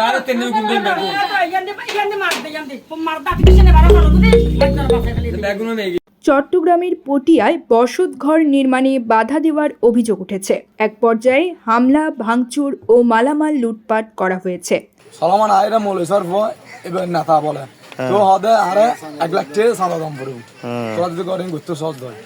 বারো তেনে কিন্তু বেগুন। বেগুনও নেই। চট্টগ্রামের পটিয়ায় বসতঘর নির্মাণে বাধা দেওয়ার অভিযোগ উঠেছে। এক পর্যায়ে হামলা ভাঙচুর ও মালামাল লুটপাট করা হয়েছে। সলমান মৌলেশ্বর এবার নেতা বলে। তো হদে আরে এক লাখ টাকা সাদা দাম পড়ে তোরা যদি করেন ঘুরতে সহজ দেয়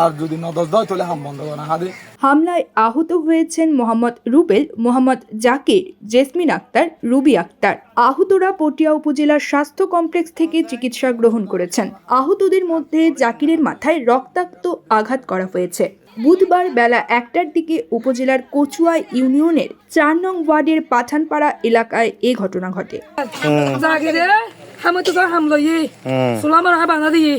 আর যদি নদস দেয় তাহলে হাম বন্ধ করে হাদে। হামলায় আহত হয়েছেন মোহাম্মদ রুবেল মোহাম্মদ জাকির জেসমিন আক্তার রুবি আক্তার। আহতরা পটিয়া উপজেলার স্বাস্থ্য কমপ্লেক্স থেকে চিকিৎসা গ্রহণ করেছেন। আহতদের মধ্যে জাকিরের মাথায় রক্তাক্ত আঘাত করা হয়েছে। বুধবার বেলা একটার দিকে উপজেলার কচুয়া ইউনিয়নের চার নং ওয়ার্ডের পাঠানপাড়া এলাকায় এ ঘটনা ঘটে। তো হামলো সুলামান দিয়ে।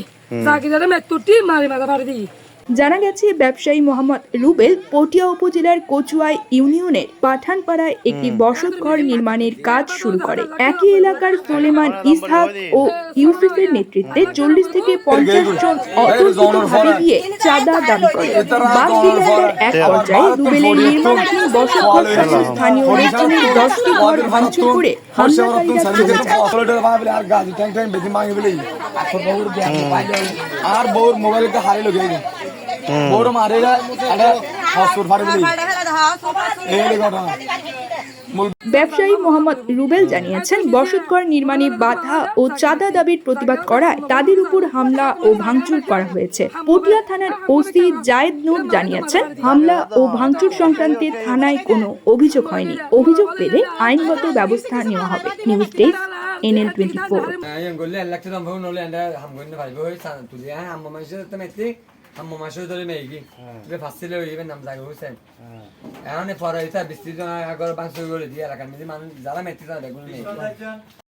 জানা গেছে ব্যবসায়ী মোহাম্মদ রুবেল পটিয়া উপজেলার কচুয়াই ইউনিয়নের পাঠানপাড়ায় একটি বসতঘর নির্মাণের কাজ শুরু করে। একই এলাকার সোলেমান ইসহাক ও ইউসুফের নেতৃত্বে চল্লিশ থেকে পঞ্চাশ জন অতর্কিতভাবে গিয়ে চাঁদা দাবি করে। বিভাগের এক পর্যায়ে রুবেলের নির্মাণাধীন বসতঘর সহ স্থানীয় নেতৃত্বের দশটি ঘর ভাঙচুর করে আর বউর মোবাইল হারিয়ে লোক বউর মারে এটা ফাড়ে বলে এই ঘটনা ব্যবসায়ী মোহাম্মদ রুবেল জানিয়েছেন, বসতঘর নির্মাণে বাধা ও চাঁদা দাবির প্রতিবাদ করায় তাদের উপর হামলা ও ভাঙচুর করা হয়েছে। পটিয়া থানার ওসি জায়েদ নূর জানিয়েছেন, হামলা ও ভাঙচুর সংক্রান্তে থানায় কোনো অভিযোগ হয়নি। অভিযোগ পেলে আইনগত ব্যবস্থা নেওয়া হবে। News desk NL twenty four. Yang golle en lakta dam bhun ole anda ham gonne bhai boy san tuli ha ham mamashe ta metti ham mamashe dole meigi be fasile hoye